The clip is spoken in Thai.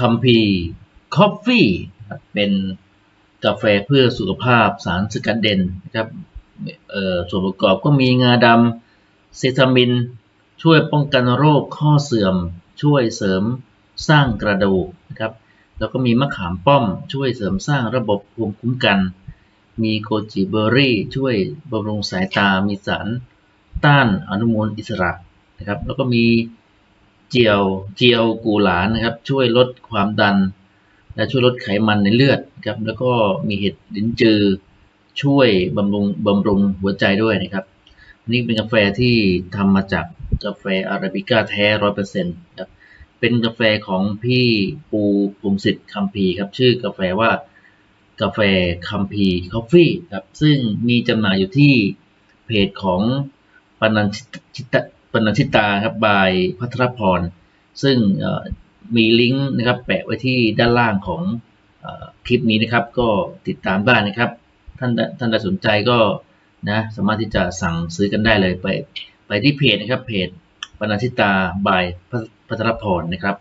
คัมพีคอฟฟี่เป็นกาแฟเพื่อสุขภาพสารสกัดเด่นนะครับส่วนประกอบก็มีงาดำเซซามิน ช่วยป้องกันโรคข้อเสื่อม ช่วยเสริมสร้างกระดูกนะครับแล้วก็มีมะขามป้อมช่วยเสริมสร้างระบบภูมิคุ้มกัน มีโกจิเบอร์รี่ ช่วยบำรุงสายตา มีสารต้านอนุมูลอิสระนะครับ แล้วก็มี เจียวเจียวกูหลานนะครับ ช่วยลดความดัน และช่วยลดไขมันในเลือดครับ แล้วก็มีเห็ดลิ้นจือ ช่วยบำรุงบำรุงหัวใจด้วยนะครับ นี่เป็นกาแฟที่ทำมาจากกาแฟอาราบิก้าแท้ร้อยเปอร์เซ็นต์ครับเป็นกาแฟของพี่ปูภูมิสิทธิ์คัมพีร์ครับ ชื่อกาแฟว่ากาแฟคัมพีคอฟฟี่ครับ ซึ่งมีจำหน่ายอยู่ที่เพจของปนัญชิตา ปนัญชิตาครับบายพัทรพร ซึ่งมีลิงก์นะครับแปะไว้ที่ด้านล่างของอคลิปนี้นะครับ ก็ติดตามได้นะครับ ท่านท่านใดสนใจก็นะสามารถที่จะสั่งซื้อกันได้เลยไป ไปที่เพจนะครับเพจปนัญชิตาบายพัทรพรนะครับ